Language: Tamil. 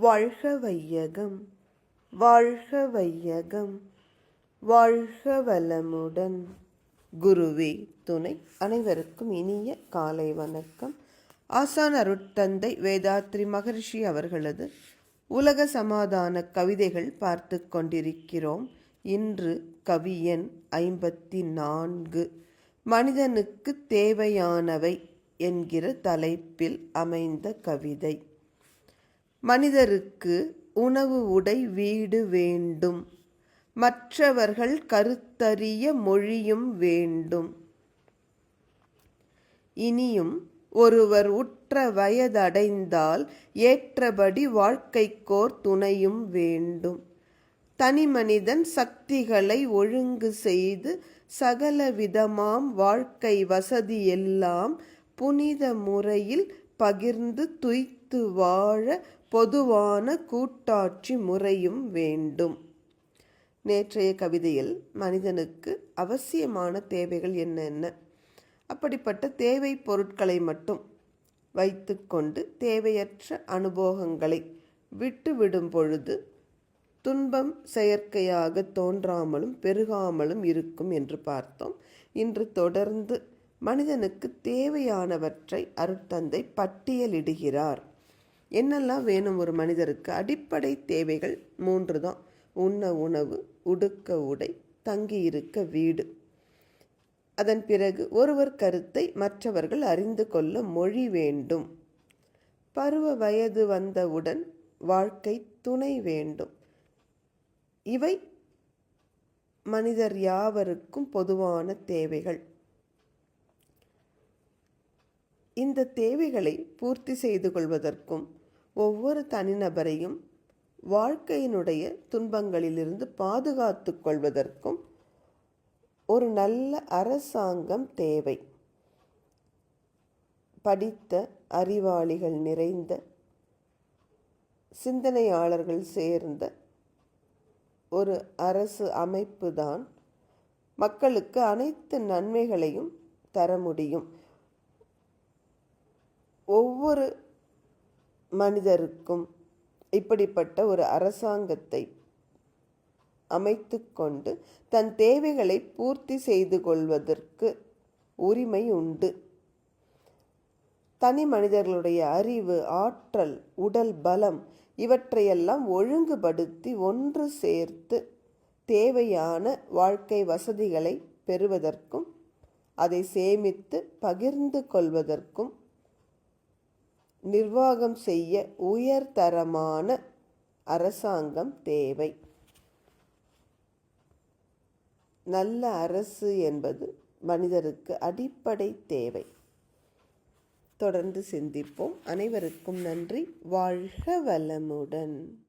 வாழ்க வையகம் வாழ்க வையகம் வாழ்க வளமுடன். குருவே துணை அனைவருக்கும் இனிய காலை வணக்கம். ஆசான் அருட்தந்தை வேதாத்ரி மகரிஷி அவர்களது உலக சமாதான கவிதைகள் பார்த்து கொண்டிருக்கிறோம். இன்று கவியன் ஐம்பத்தி நான்கு மனிதனுக்கு தேவையானவை என்கிற தலைப்பில் அமைந்த கவிதை. மனிதருக்கு உணவு உடை வீடு வேண்டும். மற்றவர்கள் கருத்தறிய மொழியும் வேண்டும். இனியும் ஒருவர் உற்ற வயதடைந்தால் ஏற்றபடி வாழ்க்கைக்கோர் துணையும் வேண்டும். தனி மனிதன் சக்திகளை ஒழுங்கு செய்து சகலவிதமாம் வாழ்க்கை வசதியெல்லாம் புனித முறையில் பகிர்ந்து துய்த்து வாழ பொதுவான கூட்டாட்சி முறையும் வேண்டும். நேற்றைய கவிதையில் மனிதனுக்கு அவசியமான தேவைகள் என்னென்ன? அப்படிப்பட்ட தேவை பொருட்களை மட்டும் வைத்துக்கொண்டு தேவையற்ற அனுபவங்களை விட்டுவிடும் பொழுது துன்பம் செயற்கையாக தோன்றாமலும் பெருகாமலும் இருக்கும் என்று பார்த்தோம். இன்று தொடர்ந்து மனிதனுக்கு தேவையானவற்றை அருட்தந்தை பட்டியலிடுகிறார். என்னெல்லாம் வேணும் ஒரு மனிதருக்கு? அடிப்படை தேவைகள் மூன்று தான். உண்ண உணவு உடுக்க உடை தங்கி இருக்க வீடு. அதன் பிறகு ஒருவர் கருத்தை மற்றவர்கள் அறிந்து கொள்ள மொழி வேண்டும். பருவ வயது வந்தவுடன் வாழ்க்கை துணை வேண்டும். இவை மனிதர் யாவருக்கும் பொதுவான தேவைகள். இந்த தேவைகளை பூர்த்தி செய்து கொள்வதற்கும் ஒவ்வொரு தனிநபரையும் வாழ்க்கையினுடைய துன்பங்களிலிருந்து பாதுகாத்து கொள்வதற்கும் ஒரு நல்ல அரசாங்கம் தேவை. படித்த அறிவாளிகள் நிறைந்த சிந்தனையாளர்கள் சேர்ந்த ஒரு அரசு அமைப்பு தான் மக்களுக்கு அனைத்து நன்மைகளையும் தர முடியும். ஒவ்வொரு மனிதருக்கும் இப்படிப்பட்ட ஒரு அரசாங்கத்தை அமைத்து கொண்டு தன் தேவைகளை பூர்த்தி செய்து கொள்வதற்கு உரிமை உண்டு. தனி மனிதர்களுடைய அறிவு ஆற்றல் உடல் பலம் இவற்றையெல்லாம் ஒழுங்குபடுத்தி ஒன்று சேர்த்து தேவையான வாழ்க்கை வசதிகளை பெறுவதற்கும் அதை சேமித்து பகிர்ந்து கொள்வதற்கும் நிர்வாகம் செய்ய உயர்தரமான அரசாங்கம் தேவை. நல்ல அரசு என்பது மனிதருக்கு அடிப்படை தேவை. தொடர்ந்து சிந்திப்போம். அனைவருக்கும் நன்றி. வாழ்க வளமுடன்.